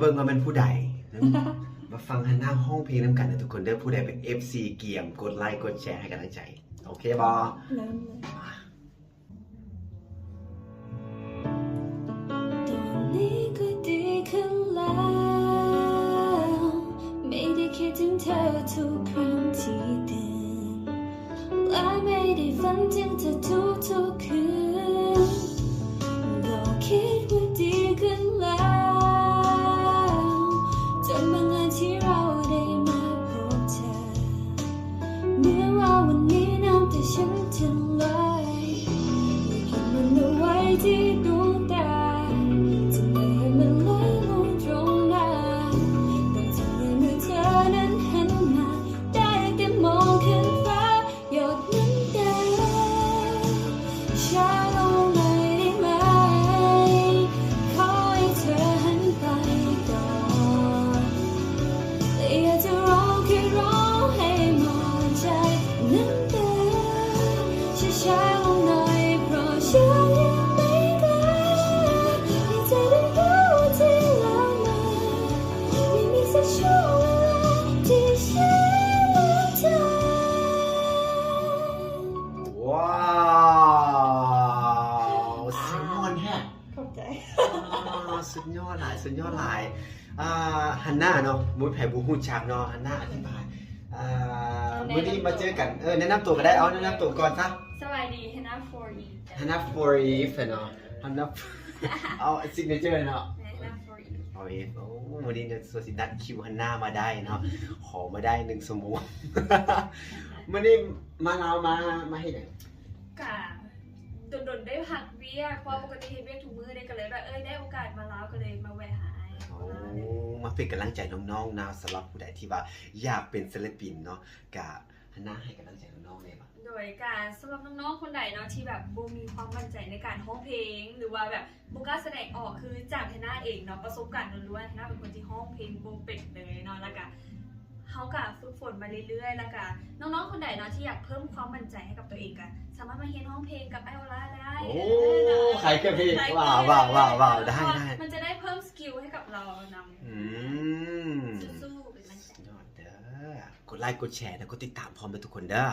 เบิ่งว่ามันผู้ใดมาฟังฮันน่าห้องเพลงน้ำกันนะทุกคนเด้อผู้ใดเป็น FC เกียมกดไลค์กดแชร์ให้กำลังใจ โอเคบอเริ่มเลยตอนนี้ก็ดีขึ้นแล้วไม่ได้คิดถึงเธอทุกครั้งที่ตื่นและไม่ได้ฝันถึงเธอทุกทุกๆคืน เอ วงเวลาที่ฉันและเธอว้าวสุดยอดแฮะเข้าใจอ่าสุดยอดหลายสุดยอดหลายอ่าฮันน่าเนาะมุ้ยไผ่บูฮูจักเนาะฮันน่าอธิบายอ่ามื้อนี้มาเจอกันเออแนะนำตัวก็ได้เอาแนะนำตัวก่อนซะสวัสดีฮนาฟอร์อีฮันน่า for if เนาะฮันน่าเอาซิกเนเจอร์เนาะ ฮนาฟอร์อี for if โอ้วันนี้เนี่ยสวสินัดคิวฮันน่ามาได้เนาะขอมาได้หนึ่งสมงมื้อนี้มาเรามามาให้ไหนกะโดนๆได้พักเวียกเพราะปกติเฮ็ดเวียกทุกมื้อได้ก็เลยแบบเอ้ยได้โอกาสมาแล้วก็เลยมาแวะหาไอ้โอ้มาเป็นกำลังใจน้องๆนะสำหรับผู้ใดที่ว่าอยากเป็นศิลปินเนาะกะ ฮันน่าให้กำลังใจน้องๆเลยปะโดยการสำหรับน้องๆคนใดเนาะที่แบบบ่มีความมั่นใจในการร้องเพลง หรือว่าแบบบ่กล้าแสดงออกคือจากเฮน่าเองเนาะประสบการณ์ล้วนๆเฮน่าเป็นคนที่ร้องเพลงบ่เป็นเลยเนาะแล้วก็เฮาก็ฝึกฝนมาเรื่อยๆ แล้วก็น้องๆ คนใดเนาะที่อยากเพิ่มความมั่นใจให้กับตัวเองก็สามารถมาเรียนร้องเพลงกับไอโอลาได้โอ้ใครเคยเพลงว้าวว้าวว้าวว้าวได้ได้มันจะได้เพิ่มสกิลให้กับเรานำอืม สู้ๆเป็นมันใจ สุ ดไลค์กดแชร์แล้วก็ติดตามพร้อมกันทุกคนเด้อ